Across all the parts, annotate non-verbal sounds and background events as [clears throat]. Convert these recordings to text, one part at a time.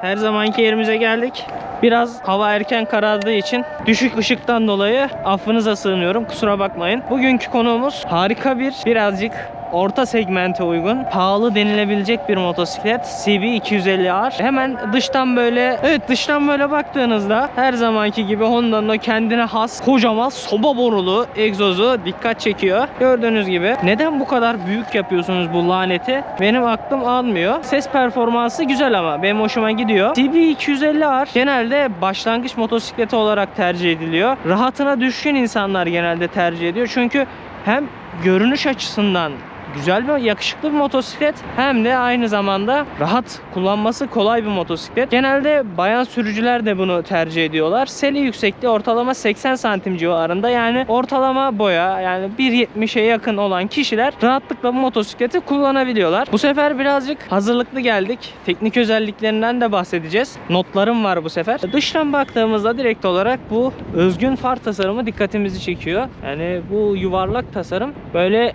Her zamanki yerimize geldik. Biraz hava erken karardığı için düşük ışıktan dolayı affınıza sığınıyorum. Kusura bakmayın. Bugünkü konuğumuz harika bir birazcık orta segmente uygun, pahalı denilebilecek bir motosiklet CB 250R. Hemen dıştan böyle, evet dıştan böyle baktığınızda her zamanki gibi Honda'nın o kendine has kocaman soba borulu egzozu dikkat çekiyor. Gördüğünüz gibi. Neden bu kadar büyük yapıyorsunuz bu laneti? Benim aklım almıyor. Ses performansı güzel ama benim hoşuma gidiyor. CB 250R genelde başlangıç motosikleti olarak tercih ediliyor. Rahatına düşkün insanlar genelde tercih ediyor. Çünkü hem görünüş açısından güzel ve yakışıklı bir motosiklet hem de aynı zamanda rahat kullanması kolay bir motosiklet. Genelde bayan sürücüler de bunu tercih ediyorlar. Seli yüksekliği ortalama 80 santim civarında yani ortalama boya yani 1.70'e yakın olan kişiler rahatlıkla bu motosikleti kullanabiliyorlar. Bu sefer birazcık hazırlıklı geldik. Teknik özelliklerinden de bahsedeceğiz. Notlarım var bu sefer. Dıştan baktığımızda direkt olarak bu özgün far tasarımı dikkatimizi çekiyor. Yani bu yuvarlak tasarım böyle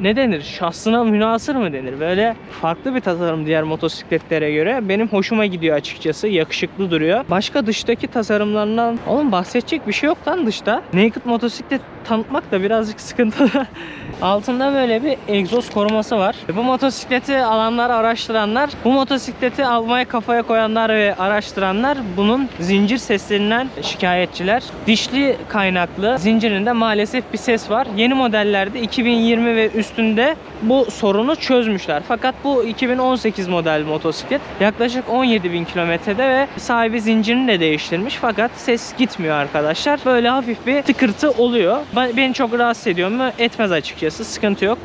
ne denir? Şahsına münasır mı denir? Böyle farklı bir tasarım diğer motosikletlere göre. Benim hoşuma gidiyor açıkçası. Yakışıklı duruyor. Başka dıştaki tasarımlarından oğlum bahsedecek bir şey yok lan dışta. Naked motosiklet tanıtmak da birazcık sıkıntılı. [laughs] Altında böyle bir egzoz koruması var. Bu motosikleti alanlar, araştıranlar, bu motosikleti almaya kafaya koyanlar ve araştıranlar bunun zincir seslerinden şikayetçiler. Dişli kaynaklı zincirinde maalesef bir ses var. Yeni modellerde 2020 ve üstünde bu sorunu çözmüşler. Fakat bu 2018 model motosiklet yaklaşık 17 bin kilometrede ve sahibi zincirini de değiştirmiş. Fakat ses gitmiyor arkadaşlar. Böyle hafif bir tıkırtı oluyor. Ben- Beni çok rahatsız ediyor mu? Etmez açıkçası. Sıkıntı yok.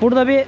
Burada bir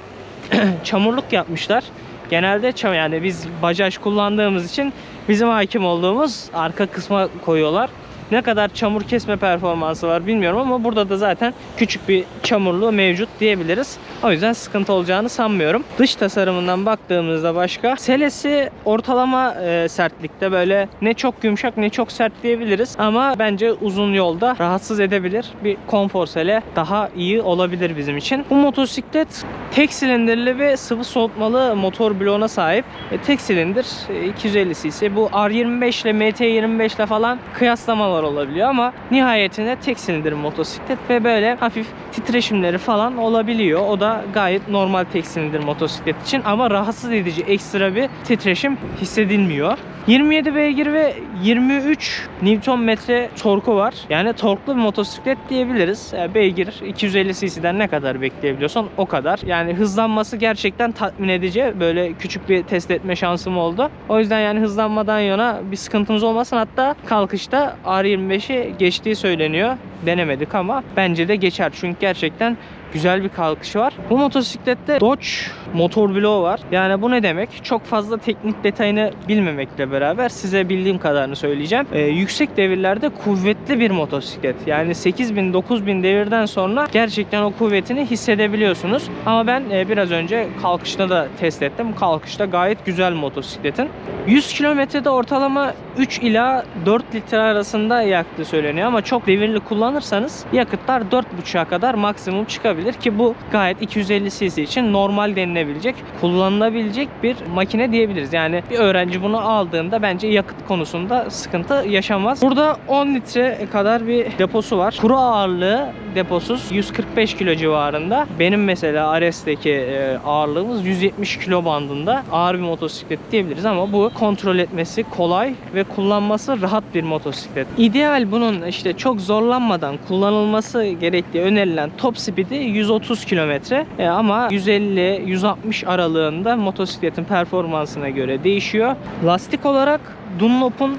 [clears throat] çamurluk yapmışlar. Genelde çam yani biz bajaj kullandığımız için bizim hakim olduğumuz arka kısma koyuyorlar. Ne kadar çamur kesme performansı var bilmiyorum ama burada da zaten küçük bir çamurluğu mevcut diyebiliriz. O yüzden sıkıntı olacağını sanmıyorum. Dış tasarımından baktığımızda başka selesi ortalama e, sertlikte böyle ne çok yumuşak ne çok sert diyebiliriz ama bence uzun yolda rahatsız edebilir. Bir konfor sele daha iyi olabilir bizim için. Bu motosiklet tek silindirli ve sıvı soğutmalı motor bloğuna sahip. E, tek silindir e, 250 cc. Bu R25 ile MT25 ile falan kıyaslamalar olabiliyor ama nihayetinde tek silindir motosiklet ve böyle hafif titreşimleri falan olabiliyor. O da gayet normal tek silindir motosiklet için ama rahatsız edici ekstra bir titreşim hissedilmiyor. 27 beygir ve 23 Nm torku var. Yani torklu bir motosiklet diyebiliriz. Beygir 250 cc'den ne kadar bekleyebiliyorsan o kadar. Yani hızlanması gerçekten tatmin edici. Böyle küçük bir test etme şansım oldu. O yüzden yani hızlanmadan yana bir sıkıntımız olmasın. Hatta kalkışta R25'i geçtiği söyleniyor. Denemedik ama bence de geçer. Çünkü gerçekten güzel bir kalkışı var. Bu motosiklette Dodge motor bloğu var. Yani bu ne demek? Çok fazla teknik detayını bilmemekle beraber size bildiğim kadarını söyleyeceğim. Ee, yüksek devirlerde kuvvetli bir motosiklet. Yani 8000 9000 devirden sonra gerçekten o kuvvetini hissedebiliyorsunuz. Ama ben e, biraz önce kalkışta da test ettim. Kalkışta gayet güzel motosikletin. 100 kilometrede ortalama 3 ila 4 litre arasında yaktığı söyleniyor ama çok devirli kullanırsanız yakıtlar 4.5'a kadar maksimum çıkabilir ki bu gayet 250 cc için normal denilebilecek, kullanılabilecek bir makine diyebiliriz. Yani bir öğrenci bunu aldığında bence yakıt konusunda sıkıntı yaşamaz. Burada 10 litre kadar bir deposu var. Kuru ağırlığı deposuz 145 kilo civarında. Benim mesela Ares'teki e, ağırlığımız 170 kilo bandında. Ağır bir motosiklet diyebiliriz ama bu kontrol etmesi kolay ve kullanması rahat bir motosiklet. İdeal bunun işte çok zorlanmadan kullanılması gerektiği önerilen top speed'i 130 kilometre E, ama 150-160 aralığında motosikletin performansına göre değişiyor. Lastik olarak Dunlop'un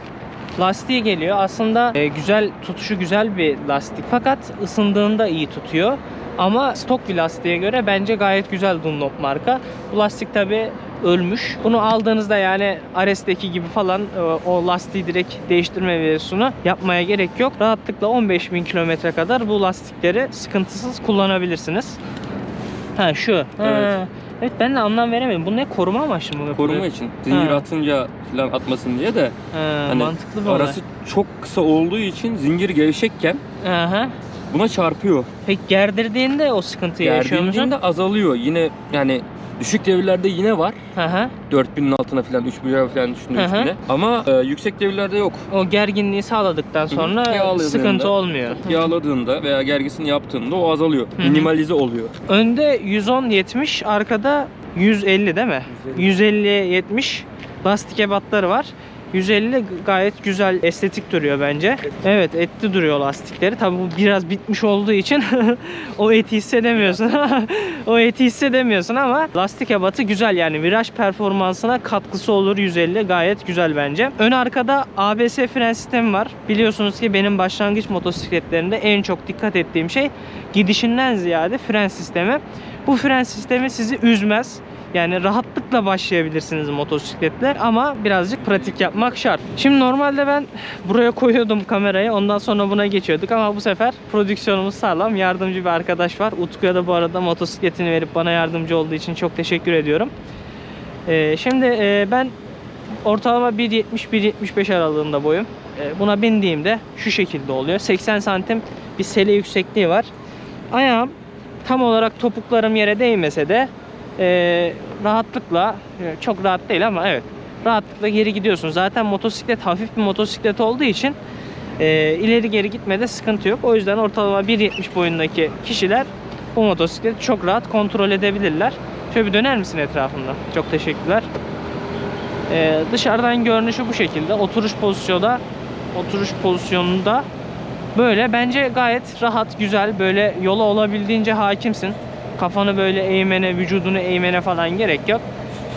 lastiği geliyor. Aslında e, güzel tutuşu güzel bir lastik. Fakat ısındığında iyi tutuyor. Ama stok bir lastiğe göre bence gayet güzel Dunlop marka. Bu lastik tabi ölmüş. Bunu aldığınızda yani Ares'teki gibi falan e, o lastiği direkt değiştirme mevzusunu yapmaya gerek yok. Rahatlıkla 15.000 kilometre kadar bu lastikleri sıkıntısız kullanabilirsiniz. Ha şu. Ha. Evet. Evet ben de anlam veremedim. Bu ne koruma amaçlı mı? Koruma için. Zincir Ha. atınca falan atmasın diye de Ha, hani mantıklı bir olay. arası çok kısa olduğu için zincir gevşekken Aha. buna çarpıyor. Peki gerdirdiğinde o sıkıntıyı yaşıyor musun? Gerdiğinde azalıyor. Yine yani Düşük devirlerde yine var. Hı hı. 4000'in altına falan 3000'e falan düşündüğüm Hı. Ama e, yüksek devirlerde yok. O gerginliği sağladıktan sonra Yağladığında- sıkıntı olmuyor. Yağladığında veya gergisini yaptığında o azalıyor. Hı hı. Minimalize oluyor. Önde 110 70, arkada 150 değil mi? 150 70 lastik ebatları var. 150 gayet güzel estetik duruyor bence. Evet etli duruyor lastikleri. Tabi bu biraz bitmiş olduğu için [laughs] o eti hissedemiyorsun. [laughs] o eti hissedemiyorsun ama lastik ebatı güzel yani viraj performansına katkısı olur 150 gayet güzel bence. Ön arkada ABS fren sistemi var. Biliyorsunuz ki benim başlangıç motosikletlerinde en çok dikkat ettiğim şey gidişinden ziyade fren sistemi. Bu fren sistemi sizi üzmez. Yani rahatlıkla başlayabilirsiniz motosikletle ama birazcık pratik yapmak şart. Şimdi normalde ben buraya koyuyordum kamerayı ondan sonra buna geçiyorduk ama bu sefer prodüksiyonumuz sağlam. Yardımcı bir arkadaş var. Utku'ya da bu arada motosikletini verip bana yardımcı olduğu için çok teşekkür ediyorum. Ee, şimdi e, ben ortalama 1.70-1.75 aralığında boyum. Ee, buna bindiğimde şu şekilde oluyor. 80 santim bir sele yüksekliği var. Ayağım tam olarak topuklarım yere değmese de e, rahatlıkla çok rahat değil ama evet rahatlıkla geri gidiyorsun. Zaten motosiklet hafif bir motosiklet olduğu için e, ileri geri gitmede sıkıntı yok. O yüzden ortalama 1.70 boyundaki kişiler bu motosikleti çok rahat kontrol edebilirler. Şöyle bir döner misin etrafında? Çok teşekkürler. E, dışarıdan görünüşü bu şekilde. Oturuş pozisyonu oturuş pozisyonunda böyle bence gayet rahat, güzel. Böyle yola olabildiğince hakimsin. Kafanı böyle eğmene, vücudunu eğmene falan gerek yok.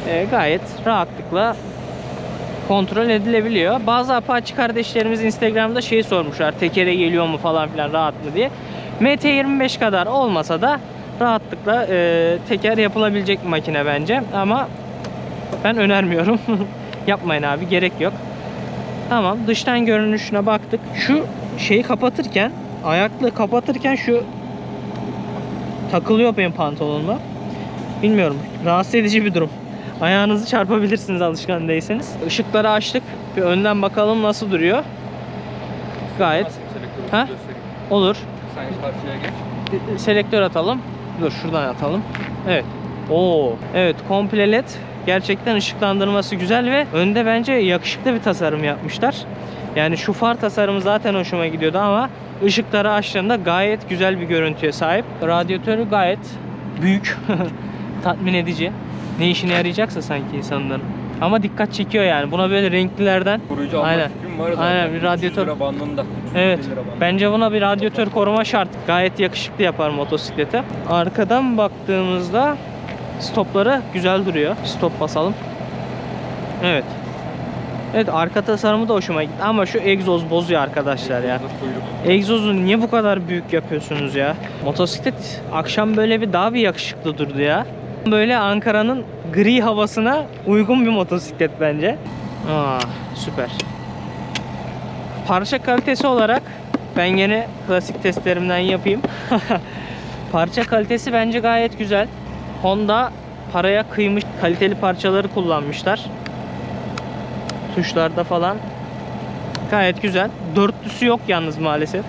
E, gayet rahatlıkla kontrol edilebiliyor. Bazı Apache kardeşlerimiz Instagram'da şey sormuşlar. Tekere geliyor mu falan filan rahat mı diye. MT25 kadar olmasa da rahatlıkla e, teker yapılabilecek bir makine bence. Ama ben önermiyorum. [laughs] Yapmayın abi gerek yok. Tamam dıştan görünüşüne baktık. Şu şeyi kapatırken ayaklığı kapatırken şu takılıyor benim pantolonuma. Bilmiyorum. Rahatsız edici bir durum. Ayağınızı çarpabilirsiniz alışkan değilseniz. Işıkları açtık. Bir önden bakalım nasıl duruyor. Gayet Ha? olur. Sen karşıya geç. Selektör atalım. Dur şuradan atalım. Evet. Oo. Evet komple led. Gerçekten ışıklandırması güzel ve önde bence yakışıklı bir tasarım yapmışlar. Yani şu far tasarımı zaten hoşuma gidiyordu ama ışıkları açtığında gayet güzel bir görüntüye sahip. Radyatörü gayet büyük. [laughs] Tatmin edici. Ne işine yarayacaksa sanki insanların. Ama dikkat çekiyor yani. Buna böyle renklilerden Koruyucu Aynen. var zaten. Aynen, bir 300 radyatör. bandında. 350 Evet. Bence buna bir radyatör koruma şart. Gayet yakışıklı yapar motosiklete. Arkadan baktığımızda stopları güzel duruyor. Stop basalım. Evet. Evet arka tasarımı da hoşuma gitti ama şu egzoz bozuyor arkadaşlar ya. Egzozu niye bu kadar büyük yapıyorsunuz ya? Motosiklet akşam böyle bir daha bir yakışıklı durdu ya. Böyle Ankara'nın gri havasına uygun bir motosiklet bence. Aa, süper. Parça kalitesi olarak ben gene klasik testlerimden yapayım. [laughs] Parça kalitesi bence gayet güzel. Honda paraya kıymış kaliteli parçaları kullanmışlar. Tuşlarda falan Gayet güzel. Dörtlüsü yok yalnız maalesef.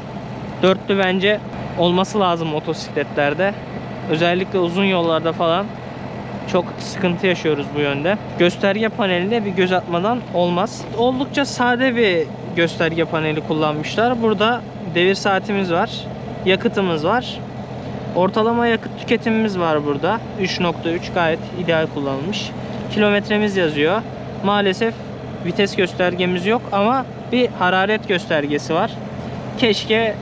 Dörtlü bence olması lazım motosikletlerde. Özellikle uzun yollarda falan çok sıkıntı yaşıyoruz bu yönde. Gösterge paneline bir göz atmadan olmaz. Oldukça sade bir gösterge paneli kullanmışlar. Burada devir saatimiz var. Yakıtımız var. Ortalama yakıt tüketimimiz var burada. 3.3 gayet ideal kullanılmış. Kilometremiz yazıyor. Maalesef vites göstergemiz yok ama bir hararet göstergesi var. Keşke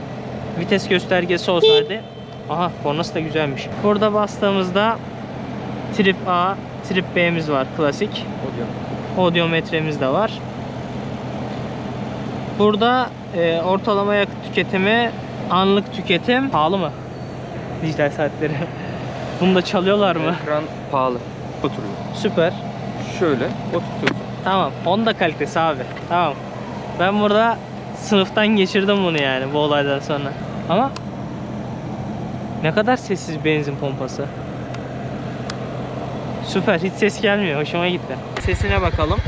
vites göstergesi olsaydı. Aha kornası da güzelmiş. Burada bastığımızda trip A, trip B'miz var klasik. O diyor. Odyometremiz de var. Burada e, ortalama yakıt tüketimi, anlık tüketim pahalı mı? Dijital saatleri. [laughs] Bunu da çalıyorlar mı? Ekran pahalı. Oturuyor. Süper. Şöyle oturtuyorsun. Tamam. Honda kalitesi abi. Tamam. Ben burada sınıftan geçirdim bunu yani bu olaydan sonra. Ama ne kadar sessiz benzin pompası. Süper. Hiç ses gelmiyor. Hoşuma gitti. Sesine bakalım.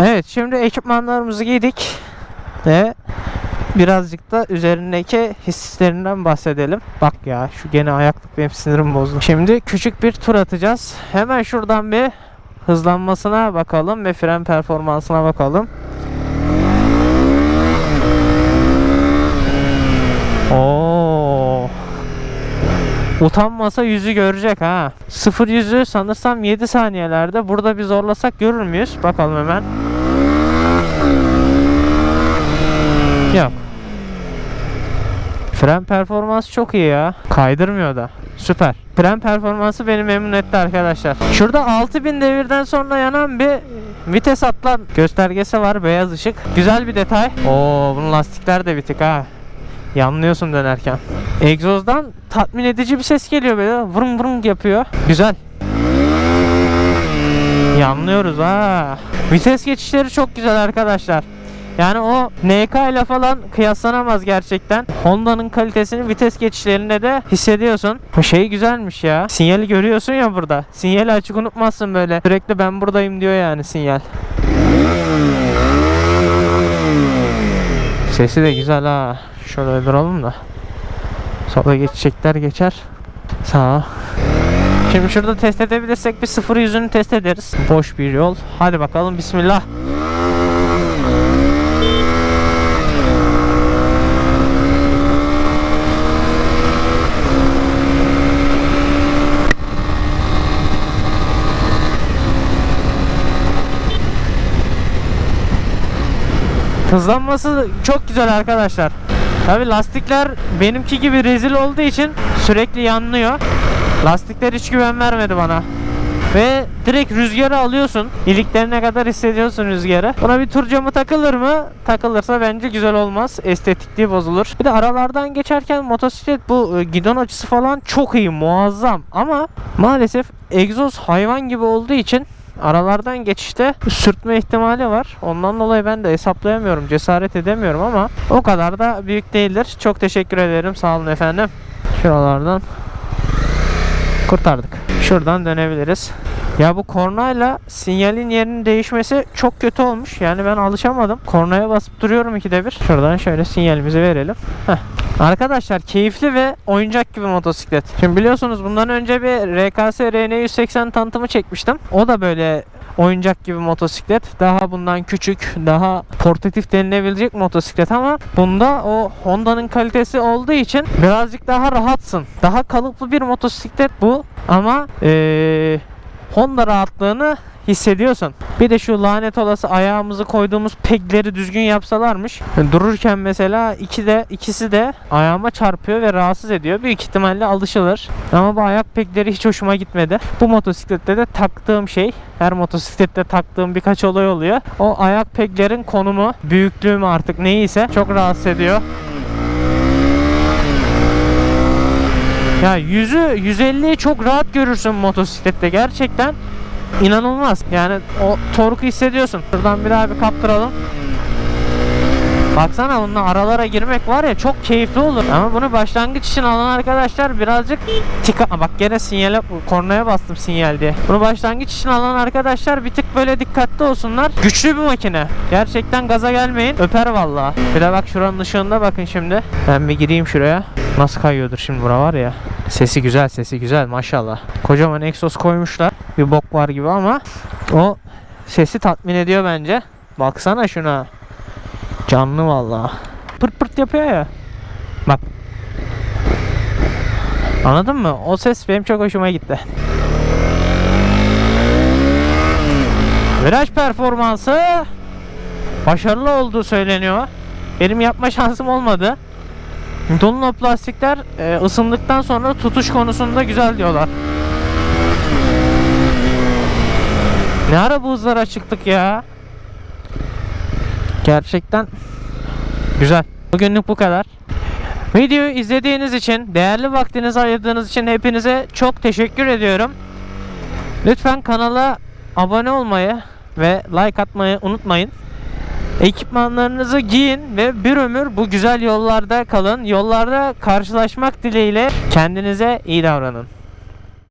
Evet şimdi ekipmanlarımızı giydik ve birazcık da üzerindeki hislerinden bahsedelim. Bak ya şu gene ayaklık benim sinirim bozdu. Şimdi küçük bir tur atacağız. Hemen şuradan bir hızlanmasına bakalım ve fren performansına bakalım. Oo. Utanmasa yüzü görecek ha. 0 yüzü sanırsam 7 saniyelerde. Burada bir zorlasak görür müyüz? Bakalım hemen. Yok. Fren performansı çok iyi ya. Kaydırmıyor da. Süper. Fren performansı beni memnun etti arkadaşlar. Şurada 6000 devirden sonra yanan bir vites atlan göstergesi var. Beyaz ışık. Güzel bir detay. Oo bunun lastikler de bitik ha. Yanlıyorsun dönerken. Egzozdan tatmin edici bir ses geliyor böyle. Vırın vırın yapıyor. Güzel. Yanlıyoruz ha. Vites geçişleri çok güzel arkadaşlar. Yani o NK ile falan kıyaslanamaz gerçekten. Honda'nın kalitesini vites geçişlerinde de hissediyorsun. Bu şey güzelmiş ya. Sinyali görüyorsun ya burada. Sinyali açık unutmazsın böyle. Sürekli ben buradayım diyor yani sinyal. Sesi de güzel ha. Şöyle duralım da. Sola geçecekler geçer. Sağa. Şimdi şurada test edebilirsek bir sıfır yüzünü test ederiz. Boş bir yol. Hadi bakalım bismillah. Hızlanması çok güzel arkadaşlar. Tabi lastikler benimki gibi rezil olduğu için sürekli yanlıyor. Lastikler hiç güven vermedi bana. Ve direkt rüzgarı alıyorsun. İliklerine kadar hissediyorsun rüzgarı. Buna bir tur camı takılır mı? Takılırsa bence güzel olmaz. Estetikliği bozulur. Bir de aralardan geçerken motosiklet bu e, gidon açısı falan çok iyi, muazzam. Ama maalesef egzoz hayvan gibi olduğu için aralardan geçişte sürtme ihtimali var. Ondan dolayı ben de hesaplayamıyorum, cesaret edemiyorum ama o kadar da büyük değildir. Çok teşekkür ederim. Sağ olun efendim. Şuralardan kurtardık. Şuradan dönebiliriz. Ya bu kornayla sinyalin yerinin değişmesi çok kötü olmuş. Yani ben alışamadım. Kornaya basıp duruyorum ikide bir. Şuradan şöyle sinyalimizi verelim. Heh. Arkadaşlar keyifli ve oyuncak gibi motosiklet. Şimdi biliyorsunuz bundan önce bir RKS RN180 tanıtımı çekmiştim. O da böyle oyuncak gibi motosiklet. Daha bundan küçük, daha portatif denilebilecek motosiklet ama bunda o Honda'nın kalitesi olduğu için birazcık daha rahatsın. Daha kalıplı bir motosiklet bu ama eee Honda rahatlığını hissediyorsun. Bir de şu lanet olası ayağımızı koyduğumuz pegleri düzgün yapsalarmış. Dururken mesela iki de ikisi de ayağıma çarpıyor ve rahatsız ediyor. Büyük ihtimalle alışılır. Ama bu ayak pegleri hiç hoşuma gitmedi. Bu motosiklette de taktığım şey, her motosiklette taktığım birkaç olay oluyor. O ayak peglerin konumu, büyüklüğü mü artık neyse çok rahatsız ediyor. Ya yüzü 150'yi çok rahat görürsün motosiklette gerçekten inanılmaz. Yani o torku hissediyorsun. Şuradan bir bir kaptıralım. Baksana bununla aralara girmek var ya çok keyifli olur. Ama bunu başlangıç için alan arkadaşlar birazcık tika bak gene sinyale kornaya bastım sinyal diye. Bunu başlangıç için alan arkadaşlar bir tık böyle dikkatli olsunlar. Güçlü bir makine. Gerçekten gaza gelmeyin. Öper vallahi. Bir de bak şuranın ışığında bakın şimdi. Ben bir gireyim şuraya. Nasıl kayıyordur şimdi bura var ya. Sesi güzel sesi güzel maşallah. Kocaman egzoz koymuşlar. Bir bok var gibi ama o sesi tatmin ediyor bence. Baksana şuna. Canlı vallahi. Pırt pırt yapıyor ya. Bak. Anladın mı? O ses benim çok hoşuma gitti. Viraj performansı başarılı olduğu söyleniyor. Benim yapma şansım olmadı. Dunlop lastikler e, ısındıktan sonra tutuş konusunda güzel diyorlar. Ne ara bu hızlara çıktık ya? Gerçekten güzel. Bugünlük bu kadar. Videoyu izlediğiniz için, değerli vaktinizi ayırdığınız için hepinize çok teşekkür ediyorum. Lütfen kanala abone olmayı ve like atmayı unutmayın. Ekipmanlarınızı giyin ve bir ömür bu güzel yollarda kalın. Yollarda karşılaşmak dileğiyle kendinize iyi davranın.